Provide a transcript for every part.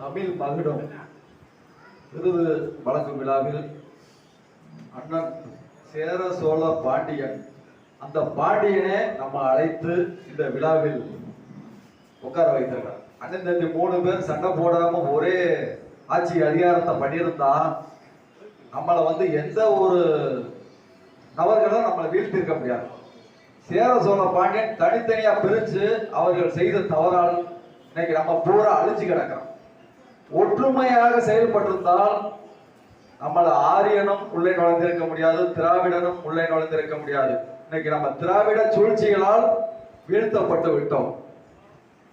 தமிழ் மகிடம் விருது வழங்கும் விழாவில் அண்ணன் சேர சோழ பாண்டியன் அந்த பாண்டியனே நம்ம அழைத்து இந்த விழாவில் உட்கார வைத்திருக்கார் அண்ணன் தம்பி மூணு பேர் சண்டை போடாம ஒரே ஆட்சி அதிகாரத்தை பண்ணியிருந்தா நம்மளை வந்து எந்த ஒரு நபர்களும் நம்மளை வீழ்த்திருக்க முடியாது. சேர சோழ பாண்டியன் தனித்தனியா பிரிச்சு அவர்கள் செய்த தவறால் இன்னைக்கு நம்ம பூரா அழிச்சு கிடக்கிறோம். ஒற்றுமையாக செயல்பட்டிருந்தால் நம்மள ஆரியனும் உள்ளே நுழைந்திருக்க முடியாது திராவிடனும் உள்ளே நுழைந்திருக்க முடியாது. இன்னைக்கு நம்ம திராவிட சூழ்ச்சிகளால் வீழ்த்தப்பட்டு விட்டோம்.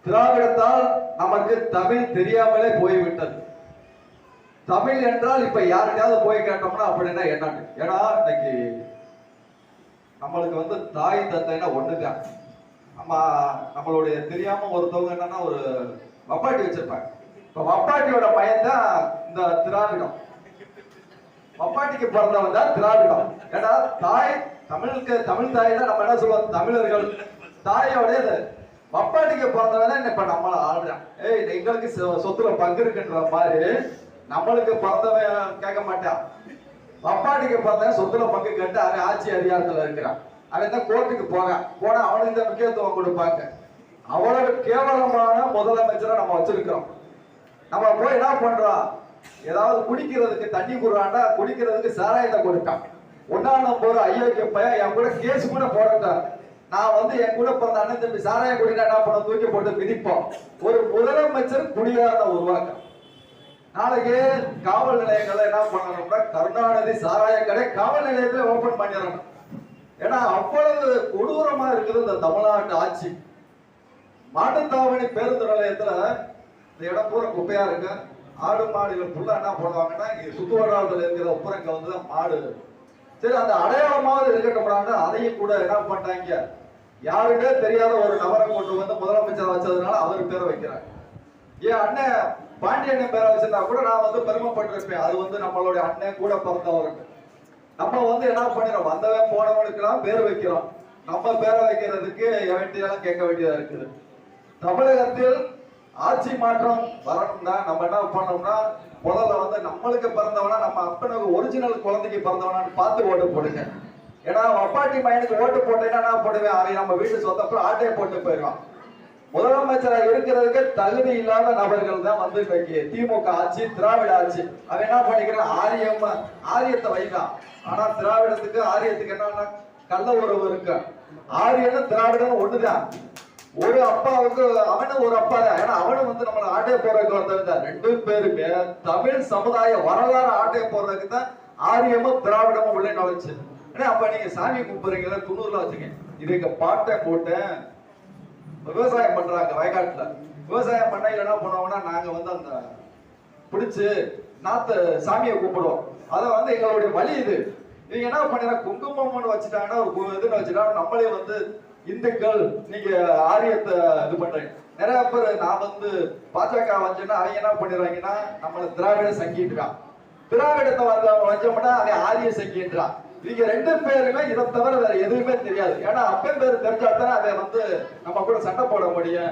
திராவிடத்தால் நமக்கு தமிழ் தெரியாமலே போய்விட்டது. தமிழ் என்றால் இப்ப யாருக்காவது போய் கேட்டோம்னா அப்படின்னா என்னன்னு ஏன்னா இன்னைக்கு நம்மளுக்கு வந்து தாய் தந்தைன்னா ஒண்ணுதான். நம்ம நம்மளுடைய தெரியாம ஒருத்தவங்க என்னன்னா ஒரு வப்பாட்டி வச்சிருப்பாங்க. இப்ப வப்பாட்டியோட பையன் தான் இந்த திராவிடம். வப்பாட்டிக்கு பிறந்தவன் தான் திராவிடம். ஏன்னா தாய் தமிழுக்கு தமிழ் தாய் தான் நம்ம என்ன சொல்லுவோம்? தமிழர்கள். தாயோட இது. வப்பாட்டிக்கு பிறந்தவன் தான் இப்ப நம்மள ஆடுறான் ஏய் எங்களுக்கு சொ- சொத்துல பங்கு இருக்குன்ற மாதிரி நம்மளுக்கு பிறந்தவன் கேட்க மாட்டான். வப்பாட்டிக்கு பிறந்தவன் சொத்துல பங்கு கேட்டு அவன் ஆட்சி அதிகாரத்துல இருக்கிறான். அவன் தான் கோர்ட்டுக்கு போறான். போனா அவனுக்கு தான் முக்கியத்துவம் கொடுப்பாங்க. அவ்வளவு கேவலமான முதலமைச்சரை நம்ம வச்சிருக்கிறோம். நம்ம போய் என்ன பண்றோம் ஏதாவது குடிக்கிறதுக்கு தண்ணி குடுறாண்டா குடிக்கிறதுக்கு சாராயத்தை கொடுத்தான் ஒன்னாம் நம்பர் ஐயோக்கிய பையன் என் கூட கேஸ் கூட போராட்டார் நான் வந்து என் கூட பிறந்த அண்ணன் தம்பி சாராயம் குடினா என்ன பண்ண தூக்கி போட்டு மிதிப்போம். ஒரு முதலமைச்சர் குடிகாரனை உருவாக்க. நாளைக்கு காவல் நிலையங்களை என்ன பண்ணணும்னா கருணாநிதி சாராய கடை காவல் நிலையத்துல ஓபன் பண்ணிடணும். ஏன்னா அவ்வளவு கொடூரமா இருக்குது இந்த தமிழ்நாட்டு ஆட்சி. மாட்டுத்தாவணி பேருந்து நிலையத்துல இந்த இடம் பூரா குப்பையா இருக்கு. ஆடு மாடுகள் ஃபுல்லாக என்ன பண்ணுவாங்கன்னா இங்கே சுத்து இருக்கிற உப்புரங்க வந்து தான் மாடு. சரி அந்த அடையாளமாவது இருக்கட்டும்னாங்க அதையும் கூட என்ன பண்ணிட்டாங்க. யாருக்கே தெரியாத ஒரு நபரை கொண்டு வந்து முதலமைச்சர் வச்சதுனால அவர் பேரை வைக்கிறாங்க ஏன் அண்ணன் பாண்டியண்ணன் பேரை வச்சிருந்தா கூட நான் வந்து பெருமைப்பட்டிருப்பேன். அது வந்து நம்மளுடைய அண்ணன் கூட பிறந்தவருக்கு நம்ம வந்து என்ன பண்ணிடும் வந்தவன் போனவனுக்கெல்லாம் பேர் வைக்கிறோம். நம்ம பேரை வைக்கிறதுக்கு எவன்ட்டியெல்லாம் கேட்க வேண்டியதா இருக்குது. தமிழகத்தில் ஆட்சி மாற்றம் வரணும்னா நம்ம என்ன பண்ணோம்னா முதல்ல வந்து நம்மளுக்கு பிறந்தவனா நம்ம அப்பனுக்கு ஒரிஜினல் குழந்தைக்கு பிறந்தவனான்னு பார்த்து ஓட்டு போடுங்க. ஏன்னா அப்பாட்டி பையனுக்கு ஓட்டு போட்டேன்னா நான் போடுவேன் அவன் நம்ம வீட்டு சொத்தப்ப ஆட்டையை போட்டு போயிடுவான். முதலமைச்சரா இருக்கிறதுக்கு தகுதி இல்லாத நபர்கள் தான் வந்து இன்னைக்கு திமுக ஆட்சி திராவிட ஆட்சி. அவன் என்ன பண்ணிக்கிறான்? ஆரியம் ஆரியத்தை வைக்கலாம் ஆனா திராவிடத்துக்கு ஆரியத்துக்கு என்னன்னா கள்ள உறவு இருக்கு. ஆரியன்னு திராவிடன்னு ஒண்ணுதான். ஒரு அப்பாவுக்கு அவனும் ஒரு அப்பா தான் ஏன்னா அவனும் வந்து நம்மளை ஆட்டே போறதுக்கு வந்தவன் தான். ரெண்டு பேருமே தமிழ் சமுதாய வரலாறு ஆட்டே போறதுக்கு தான் ஆரியமும் திராவிடமும் உள்ளே நுழைச்சு ஏன்னா அப்ப நீங்க சாமி கும்பிடுறீங்களா துணூர்ல வச்சுங்க இதுக்கு பாட்டை போட்டேன். விவசாயம் பண்றாங்க வயக்காட்டுல. விவசாயம் பண்ண என்ன பண்ணுவாங்கன்னா நாங்க வந்து அந்த பிடிச்சு நாத்து சாமியை கும்பிடுவோம். அதை வந்து எங்களுடைய வழி இது. இவங்க என்ன பண்ணிடுறா குங்குமம்னு வச்சுட்டாங்கன்னா ஒரு இதுன்னு வச்சுட்டா நம்மளே வந்து இந்துக்கள் நீங்க ஆரியத்தை இது பண்றீங்க. நிறைய பேர் நான் வந்து பாஜக வச்சேன்னா அவங்க என்ன பண்ணிடுறாங்கன்னா நம்மள திராவிட சங்கிட்டுறான் திராவிடத்தை வந்து அவன் வச்சோம்னா அவன் ஆரிய சங்கின்றான். நீங்க ரெண்டு பேருமே இதை தவிர வேற எதுவுமே தெரியாது. ஏன்னா அப்பன் பேர் தெரிஞ்சா தானே அவன் வந்து நம்ம கூட சண்டை போட முடியும்.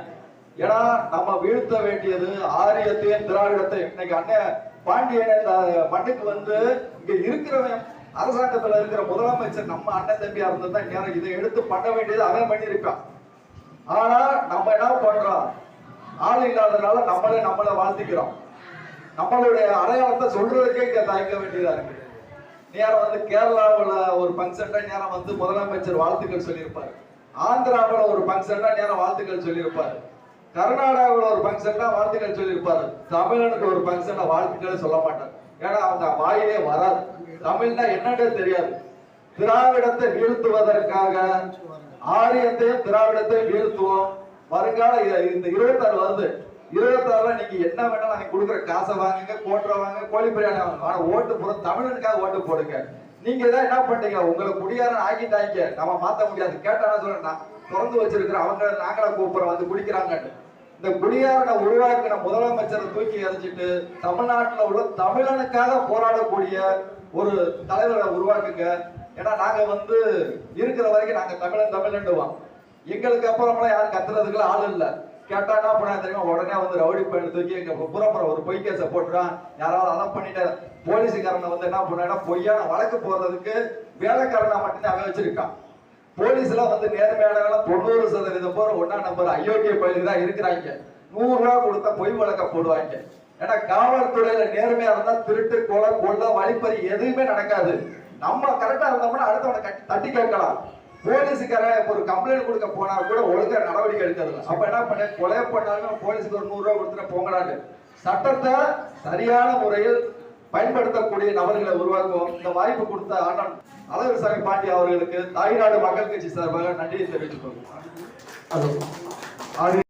ஏன்னா நம்ம வீழ்த்த வேண்டியது ஆரியத்தையும் திராவிடத்தையும். இன்னைக்கு அண்ணன் பாண்டியன் இந்த மண்ணுக்கு வந்து இங்க இருக்கிறவன் அரசாங்கத்துல இருக்கிற முதலமைச்சர் நம்ம அண்ணன் தம்பியா இருந்திருந்தா நேரம் இதை எடுத்து பண்ண வேண்டியது அவன் பண்ணியிருப்பான் ஆனா நம்ம என்ன பண்றோம்? ஆள் இல்லாததுனால நம்மளே நம்மளை வாழ்த்திக்கிறோம். நம்மளுடைய அடையாளத்தை சொல்றதுக்கே இங்க தயங்க வேண்டியதா இருக்கு. நேரம் வந்து கேரளாவில் ஒரு ஃபங்க்ஷன்ல நேரம் வந்து முதலமைச்சர் வாழ்த்துக்கள் சொல்லியிருப்பாரு. ஆந்திராவில் ஒரு ஃபங்க்ஷன்ல நேரம் வாழ்த்துக்கள் சொல்லியிருப்பாரு. கர்நாடகாவில் ஒரு ஃபங்க்ஷன்ல வாழ்த்துக்கள் சொல்லியிருப்பாரு. தமிழனுக்கு ஒரு ஃபங்க்ஷன்ல வாழ்த்துக்களை சொல்ல மாட்டார். ஏன்னா அவங்க வாயிலே வராது. தமிழ்னா என்னன்னே தெரியாது. திராவிடத்தை வீழ்த்துவதற்காக ஆரியத்தையும் திராவிடத்தையும் வீழ்த்துவோம். வருங்கால இந்த இருபத்தாறு வருது. இருபத்தாறுல நீங்க என்ன வேணாலும் நாங்க கொடுக்குற காசை வாங்குங்க கோட்டரை வாங்க கோழி பிரியாணி வாங்க ஆனா ஓட்டு போற தமிழனுக்காக ஓட்டு போடுங்க. நீங்க தான் என்ன பண்றீங்க உங்களை குடியாரன் ஆக்கிட்டாங்க. நம்ம மாத்த முடியாது. கேட்டானா சொல்றேன் நான் திறந்து வச்சிருக்கிற அவங்க நாங்களா கூப்பிடுறோம் வந்து குடிக்கிறாங்கன்னு. இந்த குடியாரனை உருவாக்கின முதலமைச்சரை தூக்கி எறிஞ்சிட்டு தமிழ்நாட்டில் உள்ள தமிழனுக்காக போராடக்கூடிய ஒரு தலைவரை உருவாக்குங்க. ஏன்னா நாங்கள் வந்து இருக்கிற வரைக்கும் நாங்கள் தமிழன் தமிழ்ண்டுவோம் எங்களுக்கு அப்புறமெல்லாம் யாரும் கத்துறதுக்குலாம் ஆள் இல்லை. கேட்டா என்ன பண்ணா தெரியுமா? உடனே வந்து ரவுடி பையன் தூக்கி எங்க புறப்புறம் ஒரு பொய் கேஸை போட்டுறான் யாராவது அதை பண்ணிட்டு போலீஸுக்காரனை வந்து என்ன பண்ணா பொய்யான வழக்கு போடுறதுக்கு வேலைக்காரனை மட்டும்தான் அவன் வச்சிருக்கான். போலீஸ்ல வந்து நேர்மையான தொண்ணூறு சதவீதம் பேர் ஒன்னா நம்பர் அயோக்கிய பயிலுக்கு தான் இருக்கிறாங்க. நூறு ரூபா கொடுத்தா பொய் வழக்க போடுவாங்க. ஏன்னா காவல்துறையில நேர்மையா இருந்தா திருட்டு கொலை கொள்ள வழிப்பறி எதுவுமே நடக்காது. நம்ம கரெக்டா இருந்தோம்னா அடுத்தவனை கட்டி தட்டி கேட்கலாம். போலீஸுக்காரன் இப்ப ஒரு கம்ப்ளைண்ட் கொடுக்க போனா கூட ஒழுங்கா நடவடிக்கை எடுக்கிறது அப்ப என்ன பண்ண? கொலை பண்ணாலும் போலீஸுக்கு ஒரு நூறு ரூபா கொடுத்துட்டு போங்கடான்னு. சட்டத்தை சரியான முறையில் பயன்படுத்தக்கூடிய நபர்களை உருவாக்குவோம். இந்த வாய்ப்பு கொடுத்த அண்ணன் அழகுசாமி பாண்டி அவர்களுக்கு தாய்நாடு மக்கள் கட்சி சார்பாக நன்றியை தெரிவித்துக் ஆதி